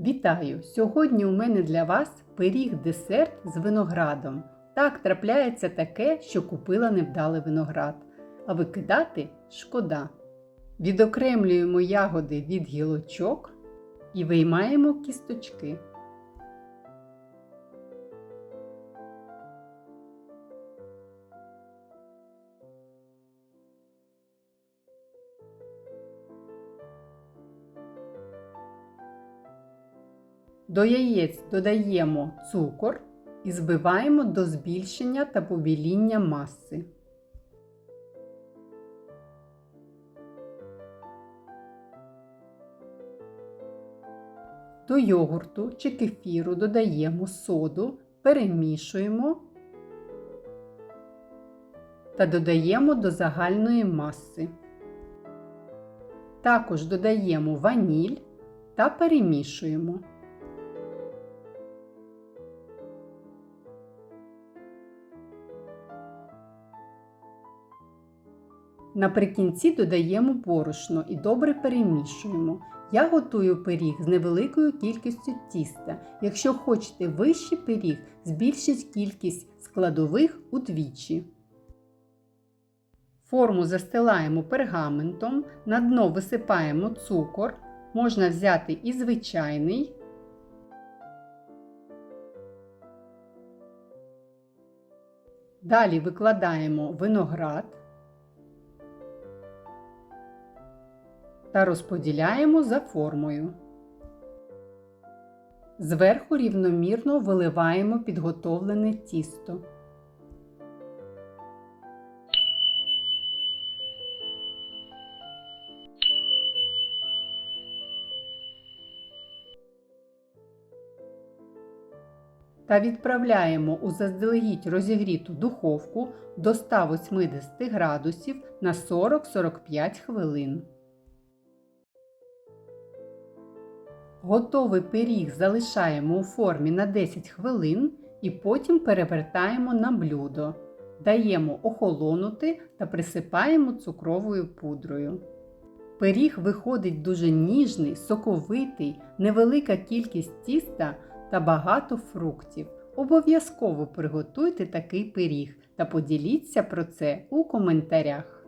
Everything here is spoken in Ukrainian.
Вітаю! Сьогодні у мене для вас пиріг-десерт з виноградом. Так трапляється таке, що купила невдалий виноград, а викидати шкода. Відокремлюємо ягоди від гілочок і виймаємо кісточки. До яєць додаємо цукор і збиваємо до збільшення та побіління маси. До йогурту чи кефіру додаємо соду, перемішуємо та додаємо до загальної маси. Також додаємо ваніль та перемішуємо. Наприкінці додаємо борошно і добре перемішуємо. Я готую пиріг з невеликою кількістю тіста. Якщо хочете вищий пиріг, збільшіть кількість складових удвічі. Форму застилаємо пергаментом, на дно висипаємо цукор, можна взяти і звичайний. Далі викладаємо виноград. Та розподіляємо за формою. Зверху рівномірно виливаємо підготовлене тісто. Та відправляємо у заздалегідь розігріту духовку до 180 градусів на 40-45 хвилин. Готовий пиріг залишаємо у формі на 10 хвилин і потім перевертаємо на блюдо. Даємо охолонути та присипаємо цукровою пудрою. Пиріг виходить дуже ніжний, соковитий, невелика кількість тіста та багато фруктів. Обов'язково приготуйте такий пиріг та поділіться про це у коментарях.